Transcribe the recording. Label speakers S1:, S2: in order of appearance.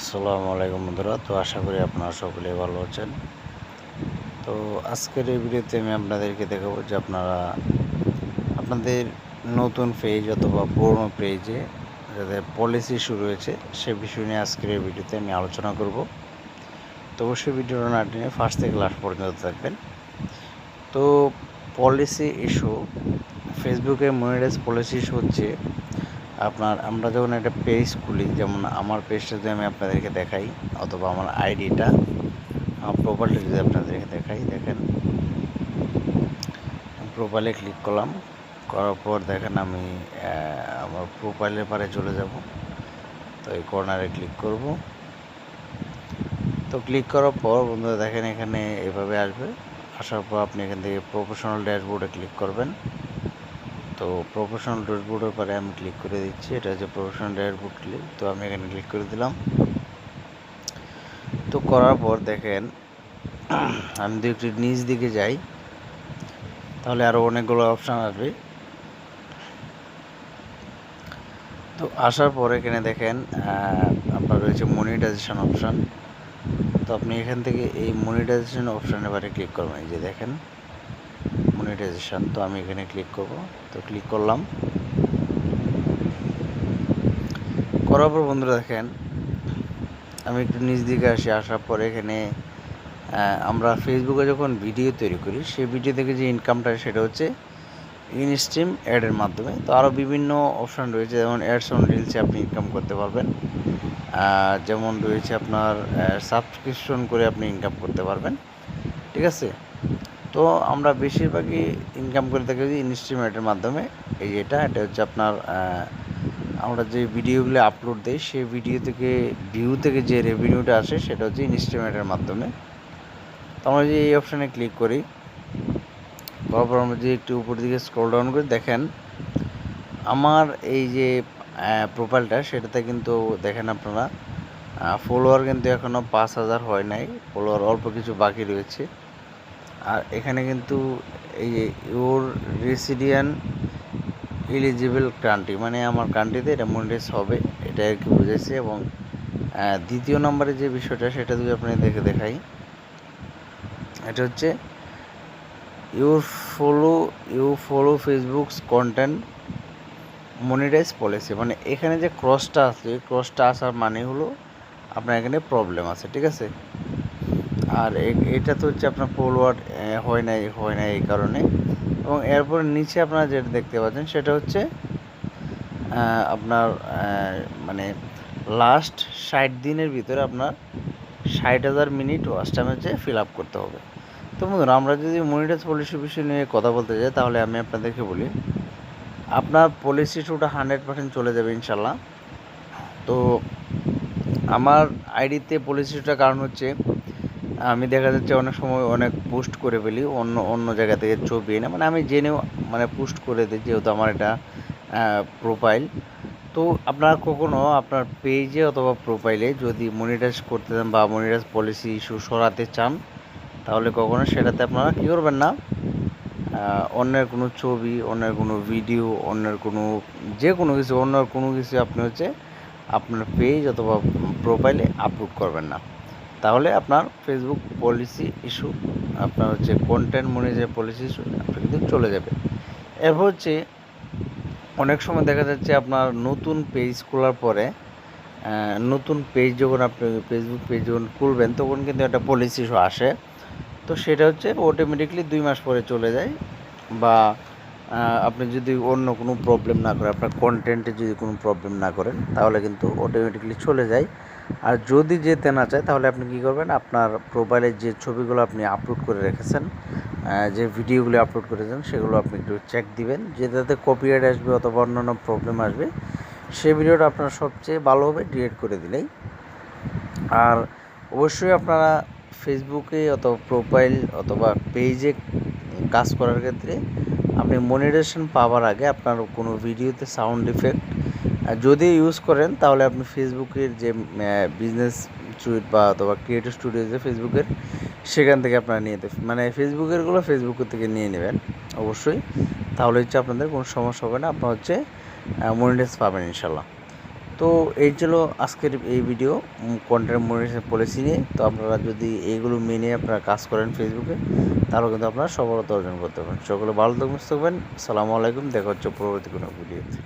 S1: আসসালামু আলাইকুম বন্ধুরা, তো আশা করি আপনারা সকলেই ভালো আছেন। তো আজকের এই ভিডিওতে আমি আপনাদেরকে দেখাবো যে আপনারা, আপনাদের নতুন পেজ অথবা পুরনো পেজে যাদের পলিসি শুরু হয়েছে, সে বিষয় নিয়ে আজকের এই ভিডিওতে আমি আলোচনা করব। তো অবশ্যই ভিডিওটা না টেনে ফার্স্ট থেকে লাস্ট পর্যন্ত থাকবেন তো পলিসি ইস্যু ফেসবুকে মনিটাইজ পলিসি ইস্যু হচ্ছে আপনার, আমরা যখন একটা পেজ খুলি, যেমন আমার পেজটা যদি আমি আপনাদেরকে দেখাই, অথবা আমার আইডিটা আমার প্রোফাইলটা যদি আপনাদেরকে দেখাই, দেখেন। প্রোফাইলে ক্লিক করলাম, করার পর দেখেন আমি আমার প্রোফাইলের পারে চলে যাব। তো এই কর্নারে ক্লিক করব। তো ক্লিক করার পর বন্ধুরা, দেখেন এখানে এভাবে আসবে। আসার পর আপনি এখান থেকে প্রফেশনাল ড্যাশবোর্ডে ক্লিক করবেন। তো প্রফেশনাল ড্যাশবোর্ডের পরে আমি ক্লিক করে দিচ্ছি। এটা হচ্ছে প্রফেশনাল ড্যাশবোর্ড ক্লিক তো আমি এখানে ক্লিক করে দিলাম। তো করার পর দেখেন, আমি যদি একটু নিচ দিকে যাই, তাহলে আরও অনেকগুলো অপশান আসবে। তো আসার পর এখানে দেখেন আপনার রয়েছে মনিটাইজেশন অপশান তো আপনি এখান থেকে এই মনিটাইজেশন অপশানের বারে ক্লিক করবেন। এই যে দেখেন মনিটাইজেশন তো আমি এখানে ক্লিক করব। তো ক্লিক করলাম। করার পর বন্ধুরা দেখেন, আমি একটু নিচ দিকে আসি, আসার পরে এখানে আমরা ফেসবুকে যখন ভিডিও তৈরি করি, সেই ভিডিও থেকে যে ইনকামটা সেটা হচ্ছে ইনস্ট্রিম অ্যাডের মাধ্যমে। তো আরও বিভিন্ন অপশান রয়েছে, যেমন অ্যাডস অন রিলসে আপনি ইনকাম করতে পারবেন। যেমন রয়েছে আপনার সাবস্ক্রিপশন করে আপনি ইনকাম করতে পারবেন। ঠিক আছে? তো আমরা বেশিরভাগই ইনকাম করে থাকি যে ইনস্ট্রিমেন্টের মাধ্যমে। এই যেটা এটা হচ্ছে আপনার আমরা যে ভিডিওগুলো আপলোড দিই, সেই ভিডিও থেকে ভিউ থেকে যে রেভিনিউটা আসে, সেটা হচ্ছে ইনস্ট্রিমেন্টের মাধ্যমে। তো আমরা যে এই অপশানে ক্লিক করি করার পর আমরা যে একটু উপর দিকে স্ক্রল ডাউন করে, দেখেন, আমার এই যে প্রোফাইলটা সেটাতে কিন্তু দেখেন আপনারা ফলোয়ার কিন্তু এখনও পাঁচ হাজার হয় নাই। ফলোয়ার অল্প কিছু বাকি রয়েছে। আর এখানে কিন্তু এই যে ইউর রেসিডিয়ান এলিজিবল কান্ট্রি মানে আমার কান্ট্রিতে এটা মনিটাইজ হবে, এটা আর কি বুঝেছি। এবং দ্বিতীয় নম্বরে যে বিষয়টা, সেটা যদি আপনি দেখে দেখাই, এটা হচ্ছে your follow you follow Facebook's content monetize policy মানে এখানে যে ক্রসটা আছে ক্রসটা আসার মানে হলো আপনার এখানে প্রবলেম আছে, ঠিক আছে? আর এটা তো হচ্ছে আপনার ফলোয়ার হয় নাই হয় নাই এই কারণে। এবং এরপর নিচে আপনারা যেটা দেখতে পাচ্ছেন, সেটা হচ্ছে আপনার মানে লাস্ট ষাট দিনের ভিতরে আপনার ষাট হাজার মিনিট ওয়াচ টাইম হচ্ছে ফিল আপ করতে হবে। তো বন্ধুরা, আমরা যদি মনিটাইজ পলিসি বিষয় নিয়ে কথা বলতে যাই, তাহলে আমি আপনাদেরকে বলি, আপনার পলিসি শুটা হান্ড্রেড পার্সেন্ট চলে যাবে ইনশাল্লাহ তো আমার আইডিতে পলিসিটা কারণ হচ্ছে আমি দেখা যাচ্ছে অনেক সময় অনেক পোস্ট করে ফেলি, অন্য অন্য জায়গা থেকে ছবি এনে মানে আমি জেনেও মানে পোস্ট করে দিই যেহেতু আমার এটা প্রোফাইল তো আপনারা কখনো আপনার পেজে অথবা প্রোফাইলে যদি মনিটাইজ করতে চান বা মনিটাইজ পলিসি ইস্যু সরাতে চান, তাহলে কখনো সেটাতে আপনারা কী করবেন না? অন্যের কোনো ছবি, অন্যের কোনো ভিডিও অন্যের কোনো, যে কোনো কিছু, অন্যের কোনো কিছু আপনি হচ্ছে আপনার পেজ অথবা প্রোফাইলে আপলোড করবেন না। তাহলে আপনার ফেসবুক পলিসি ইস্যু আপনার হচ্ছে কন্টেন্ট মনিটাইজের পলিসি ইস্যু আপনার কিন্তু চলে যাবে এরপর হচ্ছে, অনেক সময় দেখা যাচ্ছে আপনার নতুন পেজ খোলার পরে নতুন পেজ যখন আপনি ফেসবুক পেজ যখন খুলবেন, তখন কিন্তু একটা পলিসি ইস্যু আসে। তো সেটা হচ্ছে অটোমেটিকলি দুই মাস পরে চলে যায় বা আপনি যদি অন্য কোনো প্রবলেম না করেন, আপনার কন্টেন্টে যদি কোনো প্রবলেম না করেন, তাহলে কিন্তু অটোমেটিকলি চলে যায়। আর যদি যেতে না চায়, তাহলে আপনি কী করবেন? আপনার প্রোফাইলে যে ছবিগুলো আপনি আপলোড করে রেখেছেন যে ভিডিওগুলো আপলোড করেছেন, সেগুলো আপনি একটু চেক দিবেন। যে যেটাতে কপিরাইট আসবে অথবা অন্যান্য প্রবলেম আসবে সেই ভিডিওটা আপনার সবচেয়ে ভালো হবে ডিলিট করে দিলেই। আর অবশ্যই আপনারা ফেসবুকে অথবা প্রোফাইল অথবা পেজে কাজ করার ক্ষেত্রে আপনি মনিটাইজেশন পাওয়ার আগে আপনার কোনো ভিডিওতে সাউন্ড ইফেক্ট যদি ইউজ করেন, তাহলে আপনি ফেসবুকের যে বিজনেস সুইট বা অথবা ক্রিয়েটিভ স্টুডিও যে ফেসবুকের সেখান থেকে আপনারা নিয়ে মানে ফেসবুকেরগুলো ফেসবুকের থেকে নিয়ে নেবেন, অবশ্যই। তাহলে হচ্ছে আপনাদের কোনো সমস্যা হবে না। আপনার হচ্ছে মনিটাইজ পাবেন ইনশাল্লাহ তো এই ছিল আজকের এই ভিডিও কন্টেন্ট মনিটাইজেশন পলিসি নিয়ে। তো আপনারা যদি এইগুলো মেনে আপনারা কাজ করেন ফেসবুকে তাহলে কিন্তু আপনারা সফলতা অর্জন করতে পারেন সকলে ভালো থাকবেন সালামু আলাইকুম। দেখা হচ্ছে পরবর্তী কোনো ভিডিওতে